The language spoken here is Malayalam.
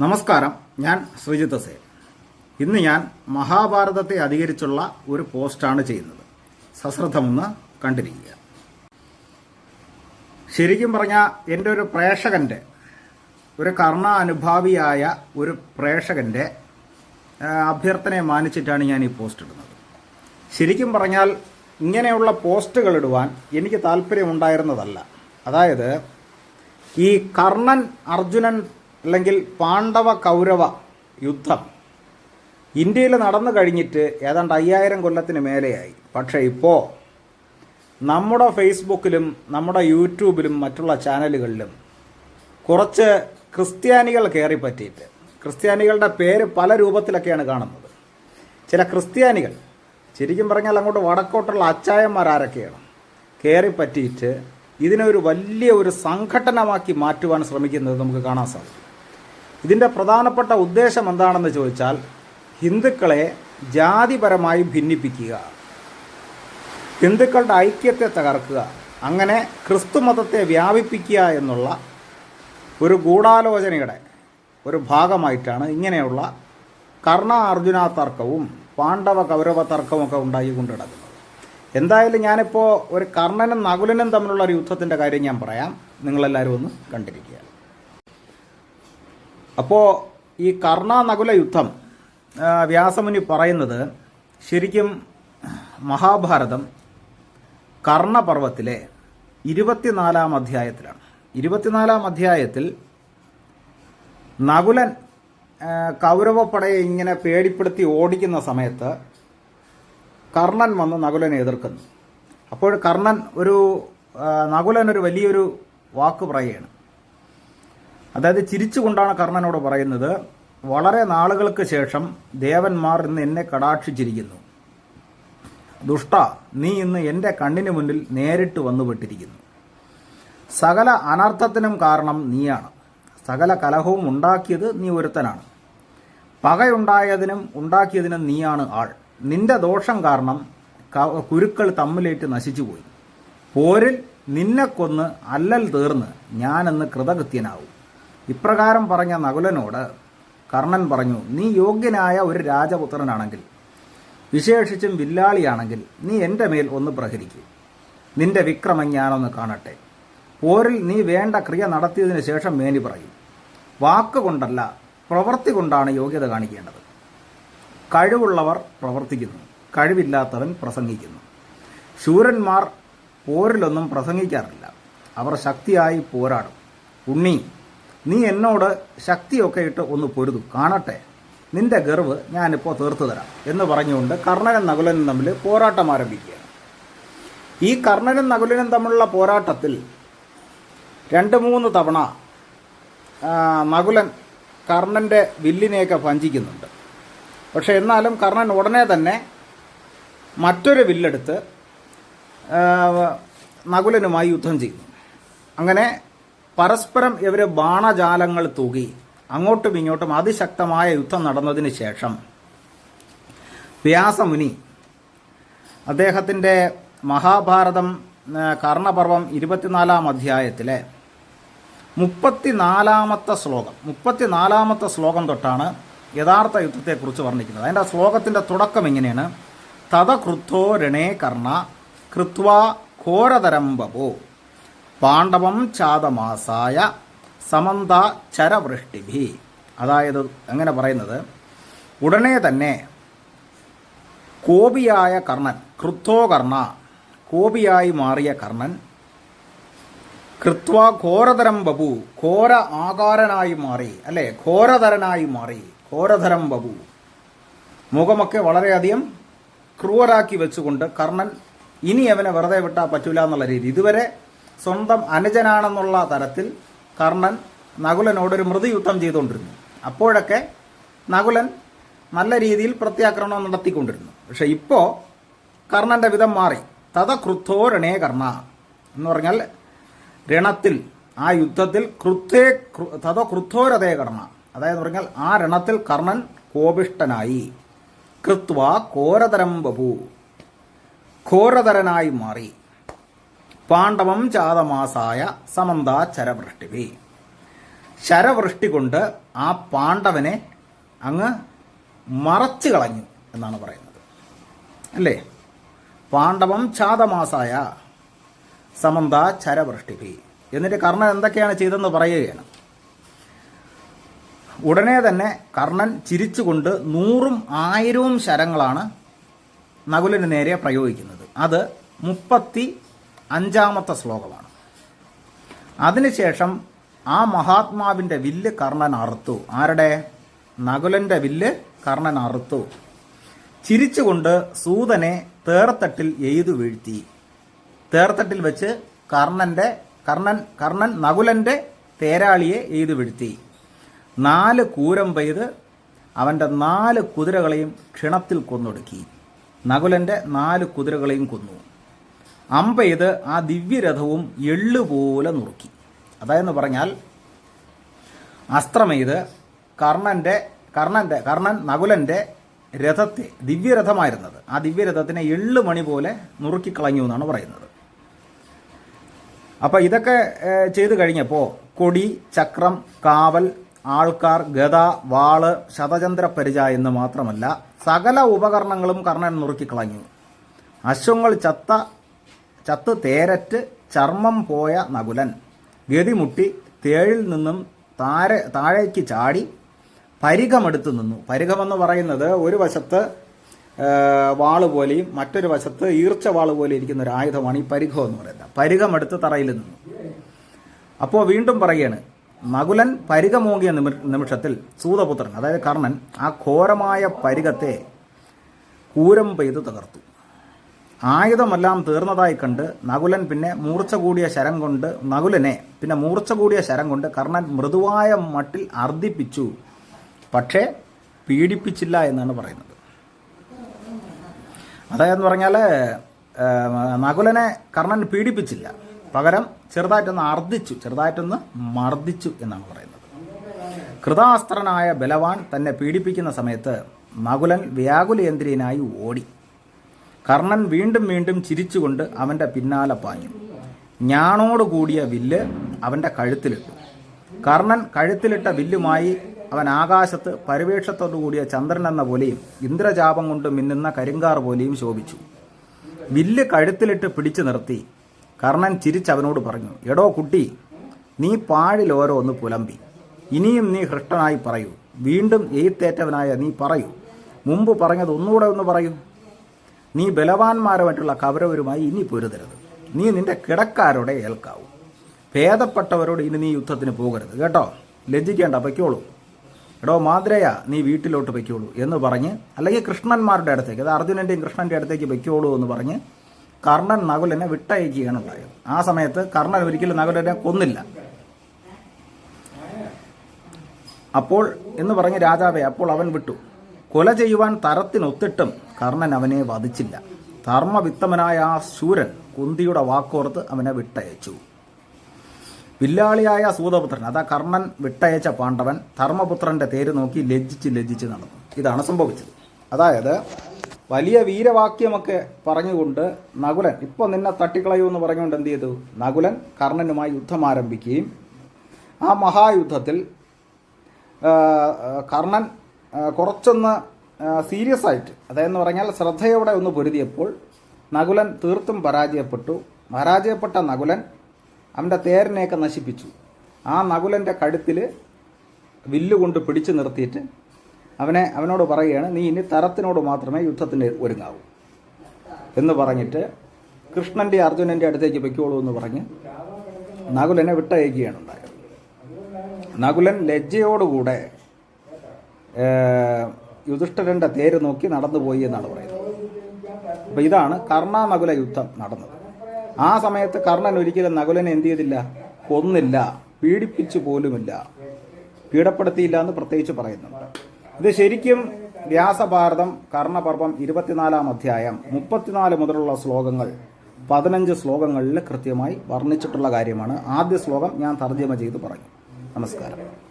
നമസ്കാരം. ഞാൻ ശ്രീജിത്ത് സേൻ ഇന്ന് ഞാൻ മഹാഭാരതത്തെ അധികരിച്ചുള്ള ഒരു പോസ്റ്റാണ് ചെയ്യുന്നത്. സശ്രദ്ധമൊന്ന് കണ്ടിരിക്കുക. ശരിക്കും പറഞ്ഞാൽ എന്റെ ഒരു പ്രേക്ഷകന്റെ ഒരു കർണാനുഭാവിയായ ഒരു പ്രേക്ഷകന്റെ അഭ്യർത്ഥനയെ മാനിച്ചിട്ടാണ് ഞാൻ ഈ പോസ്റ്റ് ഇടുന്നത്. ശരിക്കും പറഞ്ഞാൽ ഇങ്ങനെയുള്ള പോസ്റ്റുകൾ ഇടുവാൻ എനിക്ക് താല്പര്യമുണ്ടായിരുന്നതല്ല. അതായത് ഈ കർണൻ അർജുനൻ അല്ലെങ്കിൽ പാണ്ഡവ കൗരവ യുദ്ധം ഇന്ത്യയിൽ നടന്നു കഴിഞ്ഞിട്ട് ഏതാണ്ട് അയ്യായിരം കൊല്ലത്തിന് മേലെയായി. പക്ഷേ ഇപ്പോൾ നമ്മുടെ ഫേസ്ബുക്കിലും നമ്മുടെ യൂട്യൂബിലും മറ്റുള്ള ചാനലുകളിലും കുറച്ച് ക്രിസ്ത്യാനികൾ കയറി പറ്റിയിട്ട് ക്രിസ്ത്യാനികളുടെ പേര് പല രൂപത്തിലൊക്കെയാണ് കാണുന്നത്. ചില ക്രിസ്ത്യാനികൾ ശരിക്കും പറഞ്ഞാൽ അങ്ങോട്ട് വടക്കോട്ടുള്ള അച്ചായന്മാരാരൊക്കെയാണ് കയറി പറ്റിയിട്ട് ഇതിനൊരു വലിയ ഒരു സംഘടനമാക്കി മാറ്റുവാൻ ശ്രമിക്കുന്നത് നമുക്ക് കാണാൻ സാധിക്കും. ഇതിന്റെ പ്രധാനപ്പെട്ട ഉദ്ദേശം എന്താണെന്ന് ചോദിച്ചാൽ ഹിന്ദുക്കളെ ജാതിപരമായി ഭിന്നിപ്പിക്കുക ഹിന്ദുക്കളുടെ ഐക്യത്തെ തകർക്കുക അങ്ങനെ ക്രിസ്തു മതത്തെ വ്യാപിപ്പിക്കുക എന്നുള്ള ഒരു ഗൂഢാലോചനയുടെ ഒരു ഭാഗമായിട്ടാണ് ഇങ്ങനെയുള്ള കർണ അർജുന തർക്കവും പാണ്ഡവ കൗരവ തർക്കവും ഒക്കെ ഉണ്ടായിക്കൊണ്ട് കിടക്കുന്നത് എന്തായാലും ഞാനിപ്പോൾ ഒരു കർണനും നകുലനും തമ്മിലുള്ള ഒരു യുദ്ധത്തിന്റെ കാര്യം ഞാൻ പറയാം. നിങ്ങളെല്ലാവരും ഒന്ന് കണ്ടിരിക്കുക. അപ്പോൾ ഈ കർണാനകുല യുദ്ധം വ്യാസമുനി പറയുന്നത് ശരിക്കും മഹാഭാരതം കർണപർവത്തിലെ ഇരുപത്തിനാലാം അധ്യായത്തിലാണ്. ഇരുപത്തിനാലാം അധ്യായത്തിൽ നകുലൻ കൗരവപ്പടയെ ഇങ്ങനെ പേടിപ്പെടുത്തി ഓടിക്കുന്ന സമയത്ത് കർണൻ വന്ന് നകുലനെ എതിർക്കുന്നു. അപ്പോൾ കർണൻ ഒരു നകുലൻ ഒരു വലിയൊരു വാക്ക് പറയുകയാണ്. അതായത് ചിരിച്ചുകൊണ്ടാണ് കർണനോട് പറയുന്നത് വളരെ നാളുകൾക്ക് ശേഷം ദേവന്മാർ ഇന്ന് എന്നെ കടാക്ഷിച്ചിരിക്കുന്നു. ദുഷ്ട നീ ഇന്ന് എന്റെ കണ്ണിന് മുന്നിൽ നേരിട്ട് വന്നുപെട്ടിരിക്കുന്നു. സകല അനർത്ഥത്തിനും കാരണം നീയാണ്. സകല കലഹവും ഉണ്ടാക്കിയത് നീ ഒരുത്തനാണ്. പകയുണ്ടായതിനും ഉണ്ടാക്കിയതിനും നീയാണ് ആൾ. നിന്റെ ദോഷം കാരണം കുരുക്കൾ തമ്മിലേറ്റ് നശിച്ചുപോയി. പോരിൽ നിന്നെ കൊന്ന് അല്ലൽ തീർന്ന് ഞാനെന്ന് കൃതകൃത്യനാവും. ഇപ്രകാരം പറഞ്ഞ നകുലനോട് കർണൻ പറഞ്ഞു നീ യോഗ്യനായ ഒരു രാജപുത്രനാണെങ്കിൽ വിശേഷിച്ചും വില്ലാളിയാണെങ്കിൽ നീ എന്റെ മേൽ ഒന്ന് പ്രഹരിക്കൂ. നിന്റെ വിക്രമം ഞാനൊന്ന് കാണട്ടെ. പോരിൽ നീ വേണ്ട ക്രിയ നടത്തിയതിനു ശേഷം മേനി പറയും വാക്കുകൊണ്ടല്ല പ്രവൃത്തി കൊണ്ടാണ് യോഗ്യത കാണിക്കേണ്ടത്. കഴിവുള്ളവർ പ്രവർത്തിക്കുന്നു കഴിവില്ലാത്തവൻ പ്രസംഗിക്കുന്നു. ശൂരന്മാർ പോരിലൊന്നും പ്രസംഗിക്കാറില്ല അവർ ശക്തിയായി പോരാടും. ഉണ്ണി നീ എന്നോട് ശക്തിയൊക്കെ ഇട്ട് ഒന്ന് പൊരുതു. കാണട്ടെ. നിന്റെ ഗർവ് ഞാനിപ്പോൾ തീർത്തു തരാം എന്ന് പറഞ്ഞുകൊണ്ട് കർണനും നകുലനും തമ്മിൽ പോരാട്ടം ആരംഭിക്കുകയാണ് ഈ കർണനും നകുലനും തമ്മിലുള്ള പോരാട്ടത്തിൽ രണ്ട് മൂന്ന് തവണ നകുലൻ കർണന്റെ വില്ലിനെയൊക്കെ ഭഞ്ചിക്കുന്നുണ്ട്. പക്ഷെ എന്നാലും കർണൻ ഉടനെ തന്നെ മറ്റൊരു വില്ലെടുത്ത് നകുലനുമായി യുദ്ധം ചെയ്യുന്നു. അങ്ങനെ പരസ്പരം ഇവർ ബാണജാലങ്ങൾ തൂകി അങ്ങോട്ടും ഇങ്ങോട്ടും അതിശക്തമായ യുദ്ധം നടന്നതിന് ശേഷം വ്യാസമുനി അദ്ദേഹത്തിന്റെ മഹാഭാരതം കർണപർവം ഇരുപത്തിനാലാം അധ്യായത്തിലെ മുപ്പത്തിനാലാമത്തെ ശ്ലോകം മുപ്പത്തിനാലാമത്തെ ശ്ലോകം തൊട്ടാണ് യഥാർത്ഥ യുദ്ധത്തെക്കുറിച്ച് വർണിക്കുന്നത്. അതിന്റെ ശ്ലോകത്തിന്റെ തുടക്കം ഇങ്ങനെയാണ് കൃത്വോ രണേ കർണ കൃത്വാ ഘോരതരം പാണ്ഡവം ചാതമാസായ സമന്ത ചരവൃഷ്ടിഭി. അതായത് അങ്ങനെ പറയുന്നത്? ഉടനെ തന്നെ കോപിയായ കർണൻ ക്രുദ്ധോ കർണ കോപിയായി മാറിയ കർണൻ കൃത്വ ഘോരതരം ബബു ഘോര ആകാരനായി മാറി അല്ലെ? ഘോരതരനായി മാറി ഘോരധരം ബബു മുഖമൊക്കെ വളരെയധികം ക്രൂരാക്കി വെച്ചുകൊണ്ട് കർണൻ ഇനി അവനെ വെറുതെ വിട്ടാൽ പറ്റൂല എന്നുള്ള രീതി. ഇതുവരെ സ്വന്തം അനുജനാണെന്നുള്ള തരത്തിൽ കർണൻ നകുലനോടൊരു മൃദുയുദ്ധം ചെയ്തുകൊണ്ടിരുന്നു. അപ്പോഴൊക്കെ നകുലൻ നല്ല രീതിയിൽ പ്രത്യാക്രമണം നടത്തിക്കൊണ്ടിരുന്നു. പക്ഷെ ഇപ്പോൾ കർണന്റെ വിധം മാറി. തഥ ക്രുദ്ധോ രണേ കർണ എന്ന് പറഞ്ഞാൽ രണത്തിൽ ആ യുദ്ധത്തിൽ കൃത്യേ തത ക്രുദ്ധോരതേ കർണ. അതായത് പറഞ്ഞാൽ ആ രണത്തിൽ കർണൻ കോപിഷ്ടനായി കൃത്വ കോരതരം ബഭു. ഘോരതരനായി മാറി. പാണ്ഡവം ചാതമാസായ സമന്ത ചരവൃഷ്ടിവി ശരവൃഷ്ടി കൊണ്ട് ആ പാണ്ഡവനെ അങ്ങ് മറച്ചു കളഞ്ഞു എന്നാണ് പറയുന്നത്. അല്ലേ? പാണ്ഡവം ചാതമാസായ സമന്ത ചരവൃഷ്ടിവി എന്നിട്ട് കർണൻ എന്തൊക്കെയാണ് ചെയ്തതെന്ന് പറയുകയാണ്. ഉടനെ തന്നെ കർണൻ ചിരിച്ചുകൊണ്ട് നൂറും ആയിരവും ശരങ്ങളാണ് നകുലിന് നേരെ പ്രയോഗിക്കുന്നത്. അത് മുപ്പത്തി അഞ്ചാമത്തെ ശ്ലോകമാണ്. അതിനുശേഷം ആ മഹാത്മാവിന്റെ വില്ല് കർണൻ അറുത്തു. ആരുടെ? നകുലന്റെ വില്ല് കർണൻ അറുത്തു. ചിരിച്ചുകൊണ്ട് സൂതനെ തേർത്തട്ടിൽ എയ്തു വീഴ്ത്തി. തേർത്തട്ടിൽ വെച്ച് കർണന്റെ കർണൻ കർണൻ നകുലന്റെ തേരാളിയെ എയ്തു വീഴ്ത്തി. നാല് കൂരം പെയ്ത് അവന്റെ നാല് കുതിരകളെയും ക്ഷണത്തിൽ കൊന്നൊടുക്കി. നകുലന്റെ നാല് കുതിരകളെയും കൊന്നു. അമ്പെയ്ത് ആ ദിവ്യരഥവും എള്ളുപോലെ നുറുക്കി. അതായെന്ന് പറഞ്ഞാൽ അസ്ത്രമെയ്ത് കർണന്റെ കർണന്റെ കർണൻ നകുലന്റെ രഥത്തെ ദിവ്യരഥമായിരുന്നത്. ആ ദിവ്യരഥത്തിനെ എള്ളു മണി പോലെ നുറുക്കിക്കളഞ്ഞു എന്നാണ് പറയുന്നത്. അപ്പോൾ ഇതൊക്കെ ചെയ്തു കഴിഞ്ഞപ്പോൾ കൊടി ചക്രം കാവൽ ആൾക്കാർ ഗത വാൾ ശതചന്ദ്ര പരിച എന്ന് മാത്രമല്ല സകല ഉപകരണങ്ങളും കർണൻ നുറുക്കിക്കളഞ്ഞു അശ്വങ്ങൾ ചത്ത ചത്ത് തേരറ്റ് ചർമ്മം പോയ നകുലൻ. ഗതിമുട്ടി തേഴിൽ നിന്നും താരെ താഴേക്ക് ചാടി പരിഘമെടുത്തു നിന്നു. പരിഘമെന്ന് പറയുന്നത് ഒരു വശത്ത് വാൾ പോലെയും മറ്റൊരു വശത്ത് ഈർച്ച വാൾ പോലെ ഇരിക്കുന്ന ഒരു ആയുധമാണ് ഈ പരിഘം എന്ന് പറയുന്നത്. പരിഘമെടുത്ത് തറയിൽ നിന്നു. അപ്പോൾ വീണ്ടും പറയുകയാണ് നകുലൻ പരിഘമോങ്ങിയ നിമി- നിമിഷത്തിൽ സൂതപുത്രൻ അതായത് കർണൻ ആ ഘോരമായ പരിഘത്തെ കൂരം പെയ്ത് തകർത്തു. ആയുധമെല്ലാം തീർന്നതായി കണ്ട് നകുലൻ പിന്നെ മൂർച്ച കൂടിയ ശരം കൊണ്ട് നകുലനെ പിന്നെ മൂർച്ച കൂടിയ ശരം കൊണ്ട് കർണൻ മൃദുവായ മട്ടിൽ അർദ്ദിപ്പിച്ചു. പക്ഷേ പീഡിപ്പിച്ചില്ല എന്നാണ് പറയുന്നത്. അതായെന്ന് പറഞ്ഞാൽ നകുലനെ കർണൻ പീഡിപ്പിച്ചില്ല. പകരം ചെറുതായിട്ടൊന്ന് അർദ്ദിച്ചു ചെറുതായിട്ടൊന്ന് മർദ്ദിച്ചു എന്നാണ് പറയുന്നത്. കൃതാസ്ത്രനായ ബലവാൻ തന്നെ പീഡിപ്പിക്കുന്ന സമയത്ത് നകുലൻ വ്യാകുലേന്ദ്രിയനായി ഓടി. കർണൻ വീണ്ടും വീണ്ടും ചിരിച്ചുകൊണ്ട് അവന്റെ പിന്നാലെ പാഞ്ഞു. ഞാണോട് കൂടിയ വില്ല് അവന്റെ കഴുത്തിലിട്ടു. കർണൻ കഴുത്തിലിട്ട വില്ലുമായി അവൻ ആകാശത്ത് പരിവേഷത്തോടു കൂടിയ ചന്ദ്രൻ എന്ന പോലെയും ഇന്ദ്രജാപം കൊണ്ട് മിന്നുന്ന കരിങ്കാർ പോലെയും ശോഭിച്ചു. വില്ല് കഴുത്തിലിട്ട് പിടിച്ചു നിർത്തി. കർണൻ ചിരിച്ചവനോട് പറഞ്ഞു എടോ കുട്ടി നീ പാഴിൽ ഓരോന്ന് പുലമ്പി. ഇനിയും നീ ഹൃഷ്ടനായി പറയൂ. വീണ്ടും എയ്ത്തേറ്റവനായ നീ പറയൂ. മുമ്പ് പറഞ്ഞത് ഒന്നുകൂടെ ഒന്ന് പറയൂ. നീ ബലവാന്മാരുമായിട്ടുള്ള കൗരവരുമായി ഇനി പൊരുതരുത്. നീ നിന്റെ കിടക്കാരോടെ ഏൽക്കാവൂ. ഭേദപ്പെട്ടവരോട് ഇനി നീ യുദ്ധത്തിന് പോകരുത്. കേട്ടോ? ലജ്ജിക്കേണ്ട പൊയ്ക്കോളൂ എടോ മാതിരയ നീ വീട്ടിലോട്ട് പൊയ്ക്കോളൂ എന്ന് പറഞ്ഞ് അല്ലെങ്കിൽ കൃഷ്ണന്മാരുടെ അടുത്തേക്ക് അത് അർജുനന്റെയും കൃഷ്ണന്റെ അടുത്തേക്ക് പൊയ്ക്കോളൂ എന്ന് പറഞ്ഞ് കർണൻ നകുലനെ വിട്ടയക്കുകയാണ് ഉണ്ടായത് ആ സമയത്ത് കർണൻ ഒരിക്കലും നകുലനെ കൊന്നില്ല. അപ്പോൾ എന്ന് പറഞ്ഞ് രാജാവെ അപ്പോൾ അവൻ വിട്ടു. കൊല ചെയ്യുവാൻ തരത്തിനൊത്തിട്ടും കർണൻ അവനെ വധിച്ചില്ല. ധർമ്മവിത്തമനായ ആ ശൂരൻ കുന്തിയുടെ വാക്കോർത്ത് അവനെ വിട്ടയച്ചു. വില്ലാളിയായ സൂതപുത്രൻ അതാ കർണൻ വിട്ടയച്ച പാണ്ഡവൻ ധർമ്മപുത്രന്റെ തേര് നോക്കി ലജ്ജിച്ച് ലജ്ജിച്ച് നടന്നു. ഇതാണ് സംഭവിച്ചത്. അതായത് വലിയ വീരവാക്യമൊക്കെ പറഞ്ഞുകൊണ്ട് നകുലൻ ഇപ്പൊ നിന്നെ തട്ടിക്കളയൂ എന്ന് പറഞ്ഞുകൊണ്ട് എന്ത് ചെയ്തു? നകുലൻ കർണനുമായി യുദ്ധം ആരംഭിക്കുകയും ആ മഹായുദ്ധത്തിൽ കർണൻ കുറച്ചൊന്ന് സീരിയസ് ആയിട്ട്. അതായെന്ന് പറഞ്ഞാൽ ശ്രദ്ധയോടെ ഒന്ന് പൊരുതിയപ്പോൾ നകുലൻ തീർത്തും പരാജയപ്പെട്ടു. പരാജയപ്പെട്ട നകുലൻ അവന്റെ തേരിനെയൊക്കെ നശിപ്പിച്ചു. ആ നകുലന്റെ കഴുത്തിൽ വില്ലുകൊണ്ട് പിടിച്ചു നിർത്തിയിട്ട് അവനെ അവനോട് പറയുകയാണ് നീ ഇനി തരത്തിനോട് മാത്രമേ യുദ്ധത്തിന് ഒരുങ്ങാവൂ. എന്ന് പറഞ്ഞിട്ട് കൃഷ്ണന്റെ അർജുനന്റെ അടുത്തേക്ക് പൊയ്ക്കോളൂ എന്ന് പറഞ്ഞ് നകുലനെ വിട്ടയക്കുകയാണ് ഉണ്ടായത്. നകുലൻ ലജ്ജയോടുകൂടെ ഏഹ്, യുധിഷ്ഠിരന്റെ തേര് നോക്കി നടന്നുപോയി എന്നാണ് പറയുന്നത്. അപ്പൊ ഇതാണ് കർണാനകുല യുദ്ധം നടന്നത്. ആ സമയത്ത് കർണൻ ഒരിക്കലും നകുലനെ എന്ത് ചെയ്തില്ല? കൊന്നില്ല. പീഡിപ്പിച്ചു പോലുമില്ല. പീഡപ്പെടുത്തിയില്ല എന്ന് പ്രത്യേകിച്ച് പറയുന്നുണ്ട്. ഇത് ശരിക്കും വ്യാസഭാരതം കർണപർവം ഇരുപത്തിനാലാം അധ്യായം മുപ്പത്തിനാല് മുതലുള്ള ശ്ലോകങ്ങൾ പതിനഞ്ച് ശ്ലോകങ്ങളിൽ കൃത്യമായി വർണിച്ചിട്ടുള്ള കാര്യമാണ്. ആദ്യ ശ്ലോകം ഞാൻ തർജമ ചെയ്ത് പറഞ്ഞു നമസ്കാരം.